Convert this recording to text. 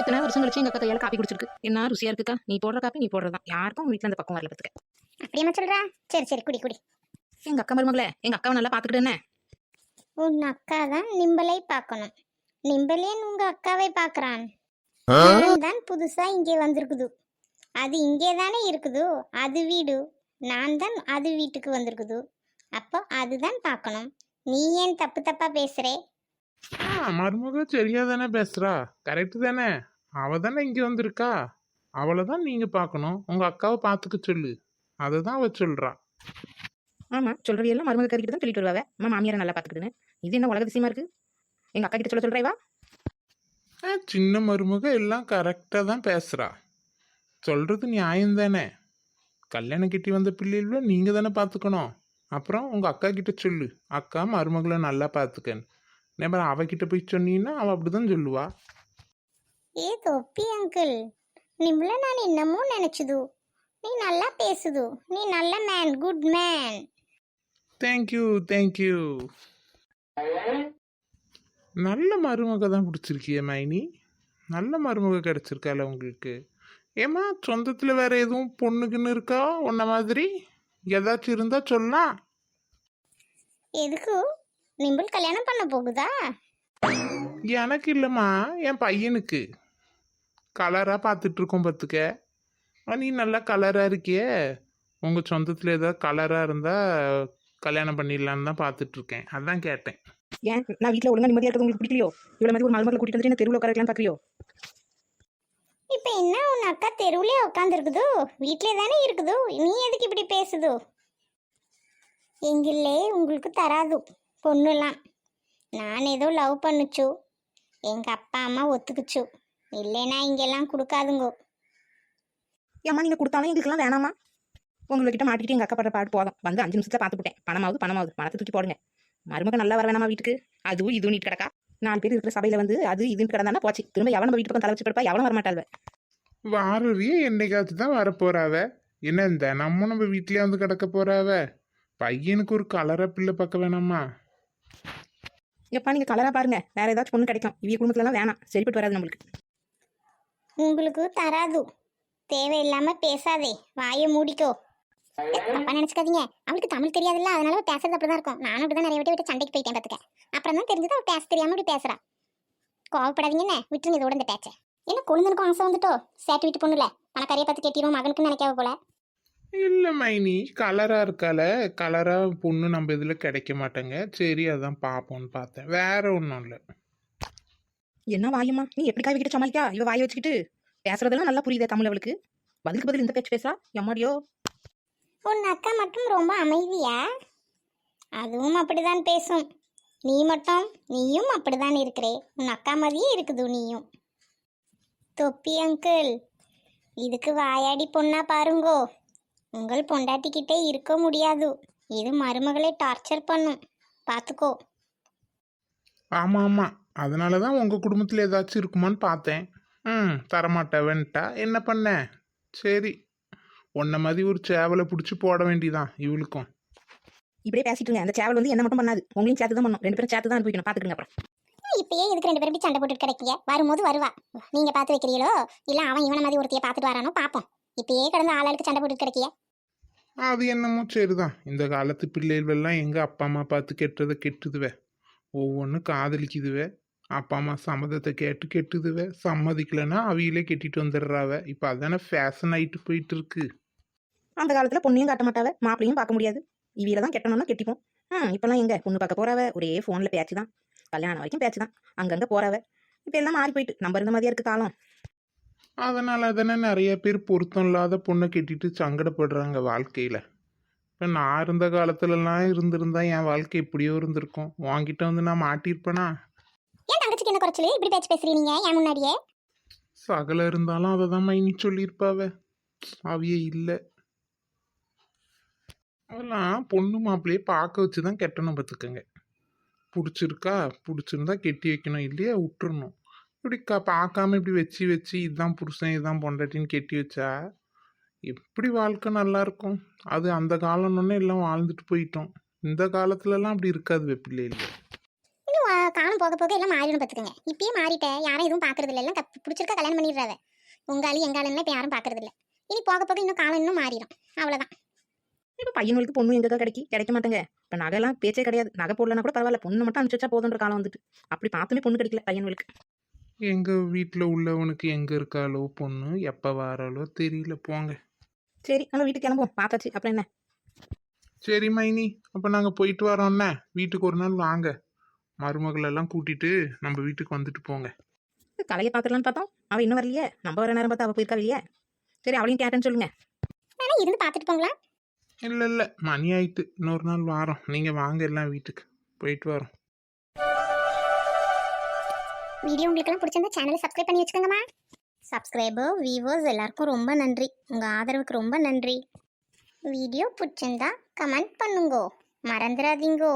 இத்தனை வருஷம் கழிச்சு எங்க அக்கா கையால காப்பி குடிச்சிருக்கு? என்ன ருசியா இருக்குக்கா? நீ போடுற காப்பி நீ போடுறதான் யாருக்கும் வீட்டுல அந்த பக்கம் வரல பத்துக்க. அப்படியம்மா சொல்றா? சரி சரி குடி குடி. எங்க அக்கா மருமகளே எங்க அக்காவை நல்லா பாத்துக்கிட்டு என்ன? உன் அக்கா தான் நிம்பலை பார்க்கணும். நிம்பலேன் உங்க அக்காவை பார்க்கறான். நான் தான் புதுசா இங்கே வந்திருக்குது. அது இங்கே தானே இருக்குது? அது வீடு. நான் தான் அது வீட்டுக்கு வந்திருக்குது. அப்போ அதுதான் பார்க்கணும். நீ ஏன் தப்பு தப்பா பேசுறே? ஆ மருமக சரியா தானே பேசுறா? கரெக்டு தானே? அவ தானே இங்க வந்திருக்கா? அவளை தான் நீங்க பார்க்கணும் உங்க அக்காவை பார்த்துக்க சொல்லு. அதை தான் அவ சொல்றா. ஆமா சொல்றவி எல்லாம் மருமக கறிக்கிட்டு தான் சொல்லிட்டு வருவாங்க அம்மா மாமியாரை நல்லா பாத்துக்கிட்டுன்னு இது என்ன உலக விஷயமா இருக்கு? எங்க அக்கா கிட்ட சொல்ல சொல்றேவா ஆ, சின்ன மருமக எல்லாம் கரெக்டாக தான் பேசுறா. சொல்றது நியாயம் தானே. கல்யாணம் கட்டி வந்த பிள்ளைகள நீங்க தானே பார்த்துக்கணும் அப்புறம் உங்க அக்கா கிட்ட சொல்லு. அக்கா மருமகளை நல்லா பார்த்துக்கன்னு நம்ம அவகிட்ட போய் சொன்னீங்கன்னா அவ அப்படிதான் சொல்லுவா. ஏ தொப்பி அங்கிள். நிம்பள நான் என்னமோ நினைச்சுது. நீ நல்லா பேசுது. நீ நல்ல man good man thank you thank you நல்ல மருமக தான் பிடிச்சிருக்கிய மைனி. நல்ல மருமக கிடைச்சிருக்கால உங்களுக்கு. ஏம்மா சொந்தத்தில் வேற எதுவும் பொண்ணுக்குன்னு இருக்கா? உன்ன மாதிரி? ஏதாச்சும் இருந்தா சொல்லலாம் எதுக்கு? நிம்பிள் கல்யாணம் பண்ண போகுதா? எனக்கு இல்லைம்மா என் பையனுக்கு. கலராக பார்த்துட்டு இருக்கோம் பார்த்துக்க நீ நல்லா கலராக இருக்கியே. உங்கள் சொந்தத்தில் ஏதாவது கலராக இருந்தால் கல்யாணம் பண்ணிடலான்னு தான் பார்த்துட்டு இருக்கேன் அதான் கேட்டேன். ஏன்? நான் வீட்டுல ஒழுங்கா நிம்மதியா இருக்கிறது உங்களுக்கு பிடிக்கலையோ? இவ்வளவு மாதிரி ஒரு மருமகளை கூட்டிட்டு வந்துட்டு என்ன தெருவில் உட்கார வைக்கலாம் பாக்குறியோ இப்போ என்ன உன் அக்கா தெருவுலயே உட்காந்துருக்குதோ வீட்டிலே தானே இருக்குதோ? நீ எதுக்கு இப்படி பேசுதோ? எங்கில்லே உங்களுக்கு தராது பொண்ணுலாம். நான் ஏதோ லவ் பண்ணுச்சு? எங்கள் அப்பா அம்மா ஒத்துக்குச்சு. இல்லைன்னா இங்கெல்லாம் கொடுக்காதுங்கோ. ஏம்மா நீங்க கொடுத்தாலும் எங்களுக்கெல்லாம் வேணாமா உங்ககிட்ட மாட்டிக்கிட்டு எங்க அக்கா படுற பாடு போதும். வந்து அஞ்சு நிமிஷத்துல பார்த்து போட்டேன் பணமாவது பணமாவது. பணத்தை தூக்கி போடுங்க. மருமக நல்லா வர வேணாமா வீட்டுக்கு. அதுவும் இதுவும் நீட் கிடக்கா. நாலு பேர் இருக்கிற சபையில வந்து அது இதுன்னு கிடந்தானா போச்சு. திரும்ப எவன் நம்ம வீட்டு பக்கம் தலை வச்சு கிடப்பா எவனும் வரமாட்டாள் வாரறியே என்னைக்காச்சும் தான் வரப்போறாவ. என்ன இந்த நம்ம நம்ம வீட்லயே வந்து கிடக்க போறாவ. பையனுக்கு ஒரு கலரா பிள்ளை பார்க்க வேணாமா எப்பா நீங்க கலராக பாருங்க. வேற ஏதாச்சும் பொண்ணு கிடைக்கும். இவங்க குடும்பத்துலலாம் வேணாம். சரிப்பட்டு வராது நம்மளுக்கு. உங்களுக்கு தராது. தேவையில்லாம பேசாதே. வாயை மூடிக்கோ. ஏ, தப்பா நினைச்சுக்காதீங்க. அவளுக்கு தமிழ் தெரியாதுல்ல அதனால அவள் பேசுறது அப்படிதான் இருக்கும். நானும் அப்படிதான் நிறைய விட்டு விட்டு சண்டைக்கு போயிட்டேன் பார்த்துக்க அப்புறம் தான் தெரிஞ்சது அவள் பேச தெரியாம இப்படி பேசுறா. கோவப்படாதீங்க என்ன? விட்டுருங்க இதோட இந்த பேச்சை. என்ன கொழுந்தனுக்கும் ஆசை வந்துட்டோ? சேட்டு வீட்டு பொண்ணுல. பணக்காரியை பார்த்து கெட்டிடும் மகனுக்கு நினைக்காவ போல. இல்ல மைனி. கலரா இருக்கால. கலரா பொண்ணு நம்ம இதுல கிடைக்க மாட்டேங்க. சரி அதான் பார்ப்போம்னு பார்த்தேன். வேற ஒன்றும் இல்லை. என்ன வாயம்மா? நீ எப்படி காய் கிட்ட சமாளிக்கா? இவ வாயை வச்சுக்கிட்டு பேசுறதெல்லாம் நல்லா புரியுதே தமிழ் அவளுக்கு பதிலுக்கு பதில் இந்த பேச்சு பேசா? எம்மாடியோ? உன் அக்கா மட்டும் ரொம்ப அமைதியா? அதுவும் அப்படிதான் பேசும். நீ மட்டும் நீயும் அப்படிதான் இருக்கிறே. உன் அக்கா மாதிரியே இருக்குது நீயும். தொப்பி அங்கிள். இதுக்கு வாயாடி பொண்ணா பாருங்கோ. உங்கள் பொண்டாட்டிக்கிட்டே இருக்க முடியாது. இது மருமகளை டார்ச்சர் பண்ணும். பார்த்துக்கோ ஆமா ஆமா அதனால தான் உங்க குடும்பத்துல ஏதாச்சும் இருக்குமான்னு பார்த்தேன். ம் தரமாட்டவன்ட்டா என்ன பண்ண? சரி. உன்ன மாதிரி ஒரு சேவலை பிடிச்சி போட வேண்டியதான் இவளுக்கும்? இப்படியே பேசிட்டு இருங்க அந்த சேவல் வந்து என்ன மட்டும் பண்ணாது. உங்களையும் சேர்த்து தான் பண்ணும் ரெண்டு பேரும் சேர்த்து தான் அனுப்பிக்கணும் பாத்துக்கங்க அப்புறம். இப்பயே இதுக்கு ரெண்டு பேரும் சண்டை போட்டுட்டு கிடைக்கீங்க? வரும்போது வருவா. நீங்க பார்த்து வைக்கிறீங்களோ? இல்ல அவன் இவன மாதிரி ஒருத்தைய பார்த்துட்டு வரானோ? பார்ப்போம் இப்பயே கிடந்து ஆளாளுக்கு சண்டை போட்டுட்டு கிடைக்கிய. அது என்னமோ சரிதான். இந்த காலத்து பிள்ளைகளெல்லாம் எங்க அப்பா அம்மா பார்த்து கெட்டதை கெட்டுதுவே. ஒவ்வொன்றும் காதலிக்குதுவே. அப்பா அம்மா சம்மதத்தை கேட்டு கெட்டுதுவே. சம்மதிக்கலைன்னா அவியிலே கெட்டிட்டு வந்துடுறாவ. இப்போ அதானே ஃபேஷன் ஆயிட்டு போயிட்டு இருக்கு அந்த காலத்துல பொண்ணையும் காட்ட மாட்டாவ. மாப்பிளையும் பார்க்க முடியாது. இவியில தான் கெட்டணும்னா கெட்டிப்போம். ம் இப்பெல்லாம் எங்க? பொண்ணு பார்க்க போறாவ. ஒரே ஃபோன்ல பேச்சு தான் கல்யாணம் வரைக்கும் பேச்சு தான் அங்கங்க போறாவ. இப்ப எல்லாம் மாறி போயிட்டு. நம்ம இருந்த மாதிரியா இருக்கு காலம். அதனால தானே நிறைய பேர் பொருத்தம் இல்லாத பொண்ணை கெட்டிட்டு சங்கடப்படுறாங்க வாழ்க்கையில. இப்போ நான் இருந்த காலத்துலலாம் இருந்திருந்தா என் வாழ்க்கை இப்படியோ இருந்திருக்கும். வாங்கிட்ட வந்து நான் மாட்டியிருப்பேனா? ஏன் தங்கச்சிக்கு என்ன குறைச்சல்? இப்படி பேச்சு பேசுறீங்க என் முன்னாடியே? சகல இருந்தாலும் அதை தான் மைனி சொல்லியிருப்பாவ. அவிய இல்லை. அதெல்லாம் பொண்ணு மாப்பிள்ளையே பார்க்க வச்சு தான் கெட்டணும் பார்த்துக்கங்க பிடிச்சிருக்கா? பிடிச்சிருந்தா கெட்டி வைக்கணும் இல்லையா? விட்டுறணும். இப்படி க பார்க்காம இப்படி வச்சு வச்சு இதுதான் புருஷன் இதுதான் பொண்டாட்டின்னு கெட்டி வச்சா எப்படி வாழ்க்கை நல்லா இருக்கும் அது அந்த காலம்னு எல்லாம் வாழ்ந்துட்டு போயிட்டோம். இந்த காலத்துலலாம் அப்படி இருக்காது பிள்ளைகள். இன்னும் வா- காலம் போக போக எல்லாம் மாறிடும் பார்த்துக்கங்க இப்பயே மாறிட்டேன் யாரும் எதுவும் பார்க்கறது இல்லை. எல்லாம் பிடிச்சிருக்க கல்யாணம் பண்ணிடுறாவ. உங்க ஆளு எங்க ஆளுன்னா இப்போ யாரும் பார்க்கறது இல்லை. இனி போக போக இன்னும் காலம் இன்னும் மாறிடும். அவ்வளோதான் இப்போ பையனுக்கு பொண்ணு எங்கக்கா கிடைக்கி? கிடைக்க மாட்டேங்க. இப்போ நகைலாம் பேச்சே கிடையாது. நகை போடலன்னா கூட பரவாயில்ல. பொண்ணு மட்டும் அனுப்பிச்சு வச்சா போதுன்ற காலம் வந்துட்டு. அப்படி பார்த்துமே பொண்ணு கிடைக்கல பையனுக்கு எங்க வீட்டில் உள்ளவனுக்கு எங்க இருக்காளோ பொண்ணு எப்போ வாராளோ தெரியல. போங்க. சரி நம்ம வீட்டுக்கு கிளம்புவோம். பார்த்தாச்சு. அப்புறம் என்ன? சரி மைனி. அப்போ நாங்கள் போயிட்டு வரோம்ண்ணே வீட்டுக்கு ஒரு நாள் வாங்க. மருமகளெல்லாம் கூட்டிட்டு நம்ம வீட்டுக்கு வந்துட்டு போங்க. கலையை பார்த்துடலான்னு பார்த்தோம். அவள் இன்னும் வரலையே. நம்ம வர நேரம் பார்த்து அவள் போயிருக்கா இல்லையே? சரி அவளையும் கேட்டேன்னு சொல்லுங்க. வேணா இருந்து பார்த்துட்டு போங்களா? இல்லை இல்லை. மணி ஆயிட்டு. இன்னொரு நாள் வாரோம். நீங்கள் வாங்க எல்லாம் வீட்டுக்கு. போயிட்டு வரோம். வீடியோ உங்களுக்கெல்லாம் பிடிச்சிருந்தா சேனலை சப்ஸ்கிரைப் பண்ணி வச்சுக்கோங்கம்மா. சப்ஸ்கிரைபர் வியூவர்ஸ் எல்லாருக்கும் ரொம்ப நன்றி. உங்கள் ஆதரவுக்கு ரொம்ப நன்றி. வீடியோ பிடிச்சிருந்தா கமெண்ட் பண்ணுங்கோ. மறந்துடாதீங்கோ.